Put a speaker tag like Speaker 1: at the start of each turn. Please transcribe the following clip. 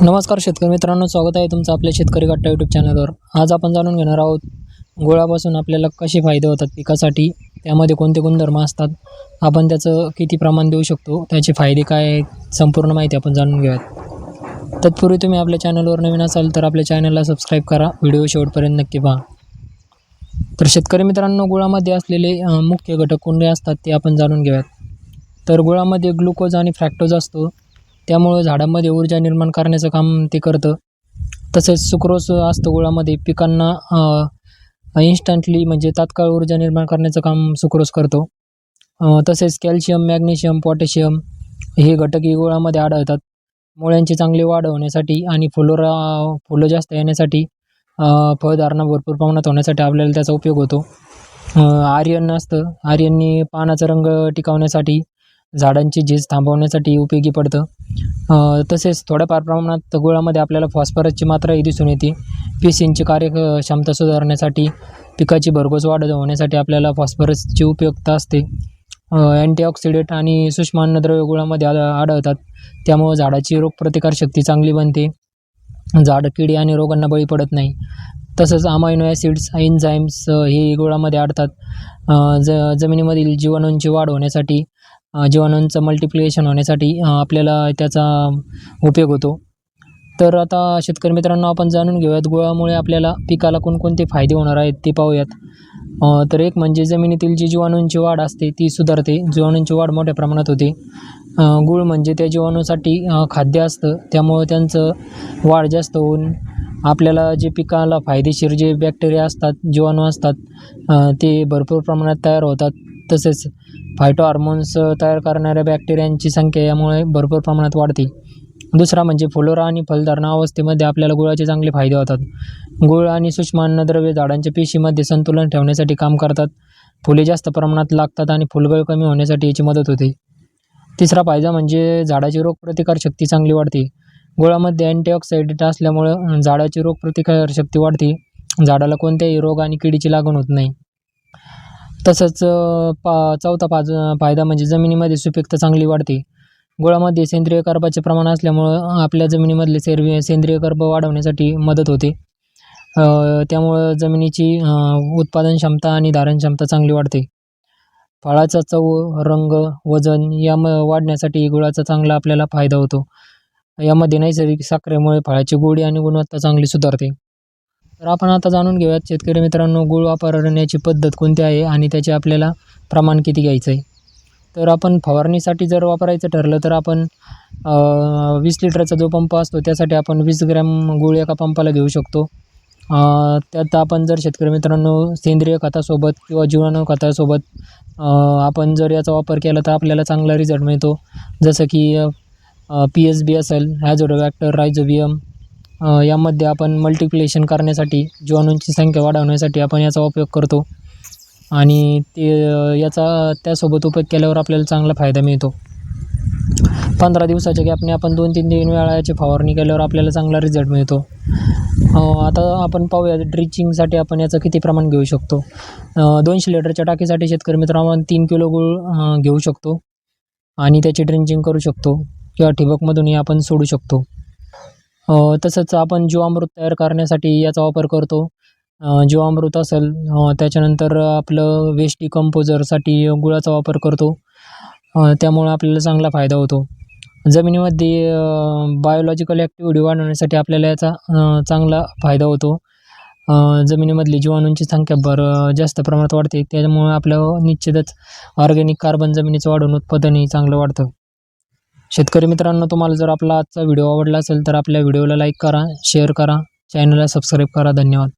Speaker 1: नमस्कार शेतकरी मित्रांनो स्वागत आहे तुमचं आपल्या शेतकरी गट्टा यूट्यूब चॅनलवर आज आपण जाणून घेणार आहोत गुळापासून आपल्याला कसे फायदे होतात पिकासाठी त्यामध्ये कोणते गुणधर्म असतात आपण त्याचं किती प्रमाण देऊ शकतो त्याचे फायदे काय आहेत संपूर्ण माहिती आपण जाणून घेऊयात. तत्पूर्वी तुम्ही आपल्या चॅनलवर नवीन असाल तर आपल्या चॅनलला सबस्क्राईब करा व्हिडिओ शेवटपर्यंत नक्की पहा. तर शेतकरी मित्रांनो गुळामध्ये असलेले मुख्य घटक कोणते असतात ते आपण जाणून घेऊयात. तर गुळामध्ये ग्लुकोज आणि फ्रॅक्टोज असतो. त्यामुळं झाडामध्ये ऊर्जा निर्माण करण्याचं काम ते करतं. तसेच सुक्रोज असतं गुळामध्ये. पिकांना इन्स्टंटली म्हणजे तात्काळ ऊर्जा निर्माण करण्याचं काम सुक्रोज करतो. तसेच कॅल्शियम मॅग्नेशियम पोटॅशियम हे घटकही गुळामध्ये आढळतात. मुळ्यांची चांगली वाढ होण्यासाठी आणि फुलोरा फुलं जास्त येण्यासाठी फळधारणा भरपूर प्रमाणात होण्यासाठी आपल्याला त्याचा उपयोग होतो. आर्यन असतं. आर्यननी पानाचा रंग टिकवण्यासाठी झाडांची झीज थांबवण्यासाठी उपयोगी पडतं. तसेच थोड्याफार प्रमाणात गुळामध्ये आपल्याला फॉस्फरसची मात्राही दिसून येते. पीसींची कार्यक्षमता सुधारण्यासाठी पिकाची भरघोस वाढ होण्यासाठी आपल्याला फॉस्फरसची उपयुक्तता असते. अँटीऑक्सिडेंट आणि सूक्ष्म अन्नद्रव्य गुळामध्ये आढळतात. त्यामुळं झाडाची रोगप्रतिकारशक्ती चांगली बनते. झाड किडी आणि रोगांना बळी पडत नाही. तसंच अमायनो ॲसिड्स एन्झाईम्स हे गुळामध्ये आढतात ज जमिनीमधील जीवाणूंची वाढ होण्यासाठी जीवाणूंचं मल्टिप्लिकेशन होण्यासाठी आपल्याला त्याचा उपयोग होतो. तर आता शेतकरी मित्रांनो आपण जाणून घेऊयात गुळामुळे आपल्याला पिकाला कोणकोणते फायदे होणार आहेत ते पाहूयात. तर एक म्हणजे जमिनीतील जी जीवाणूंची वाढ असते ती सुधारते. जीवाणूंची वाढ मोठ्या प्रमाणात होते. गुळ म्हणजे त्या जीवाणूसाठी खाद्य असतं. त्यामुळं त्यांचं वाढ जास्त होऊन आपल्याला जे पिकाला फायदेशीर जे बॅक्टेरिया असतात जीवाणू असतात ते भरपूर प्रमाणात तयार होतात. तसेच फायटो हार्मोन्स तयार करणाऱ्या बॅक्टेरियांची संख्या यामुळे भरपूर प्रमाणात वाढते. दुसरा म्हणजे फुलोरा आणि फलधारणा अवस्थेमध्ये आपल्याला गुळाचे चांगले फायदे होतात. गुळ आणि सूक्ष्म अन्नद्रव्ये झाडांच्या पेशीमध्ये संतुलन ठेवण्यासाठी काम करतात. फुले जास्त प्रमाणात लागतात आणि फुलगळ कमी होण्यासाठी याची मदत होते. तिसरा फायदा म्हणजे झाडाची रोगप्रतिकारशक्ती चांगली वाढते. गुळामध्ये अँटीऑक्सिडेंट असल्यामुळं झाडाची झाडाची रोगप्रतिकारशक्ती वाढते. झाडाला कोणत्याही रोग आणि किडीची लागण होत नाही. तसंच पा चौथा पाज फायदा म्हणजे जमिनीमध्ये सुपीकता चांगली वाढते. गुळामध्ये सेंद्रिय कर्बाचे प्रमाण असल्यामुळं आपल्या जमिनीमधले सेर्वि सेंद्रिय कर्ब वाढवण्यासाठी मदत होते. त्यामुळं जमिनीची उत्पादन क्षमता आणि धारण क्षमता चांगली वाढते. फळाचा चव रंग वजन याम वाढण्यासाठी गुळाचा चांगला आपल्याला फायदा होतो. यामध्ये नैसर्गिक साखरेमुळे फळाची गोडी आणि गुणवत्ता चांगली सुधारते. तर आपण आता जाणून घेऊयात शेतकरी मित्रांनो गुळ वापरण्याची पद्धत कोणती आहे आणि त्याचे आपल्याला प्रमाण किती घ्यायचं आहे? तर आपण फवारणीसाठी जर वापरायचं ठरलं तर आपण वीस लिटरचा जो पंप असतो त्यासाठी आपण वीस ग्रॅम गुळ एका पंपाला घेऊ शकतो. त्यात आपण जर शेतकरी मित्रांनो सेंद्रिय खतासोबत किंवा जीवाणू खतासोबत आपण जर याचा वापर केला तर आपल्याला चांगला रिझल्ट मिळतो. जसं की पी एस बी असेल ॲझोडोबॅक्टर रायझोबियम यामध्ये आपण मल्टिप्लेशन करण्यासाठी जीवाणूंची संख्या वाढवण्यासाठी आपण याचा उपयोग करतो. आणि ते याचा त्यासोबत उपयोग केल्यावर आपल्याला चांगला फायदा मिळतो. पंधरा दिवसाच्या गॅपने आपण दोन तीन तीन वेळा याची फवारणी केल्यावर आपल्याला चांगला रिझल्ट मिळतो. आता आपण पाहूया ड्रिचिंगसाठी आपण याचं किती प्रमाण घेऊ शकतो. दोनशे लिटरच्या टाकीसाठी शेतकरी मित्र आपण तीन किलो गुळ घेऊ शकतो. आणि त्याची ड्रिंचिंग करू शकतो. किंवा ठिबकमधूनही आपण सोडू शकतो. तसंच आपण जीवामृत तयार करण्यासाठी याचा वापर करतो. जीवामृत असेल त्याच्यानंतर आपलं वेस्ट डिकम्पोजरसाठी गुळाचा वापर करतो. त्यामुळं आपल्याला चांगला फायदा होतो. जमिनीमध्ये बायोलॉजिकल ॲक्टिव्हिटी वाढवण्यासाठी आपल्याला याचा चांगला फायदा होतो. जमिनीमधली जीवाणूंची संख्या भर जास्त प्रमाणात वाढते. त्यामुळे आपलं निश्चितच ऑर्गॅनिक कार्बन जमिनीचं वाढून उत्पादनही चांगलं वाढतं. शेतकरी मित्रांनो तुम्हाला जर आपला आजचा व्हिडिओ आवडला असेल तर आपल्या व्हिडिओला लाईक करा शेअर करा चॅनलला सबस्क्राईब करा. धन्यवाद.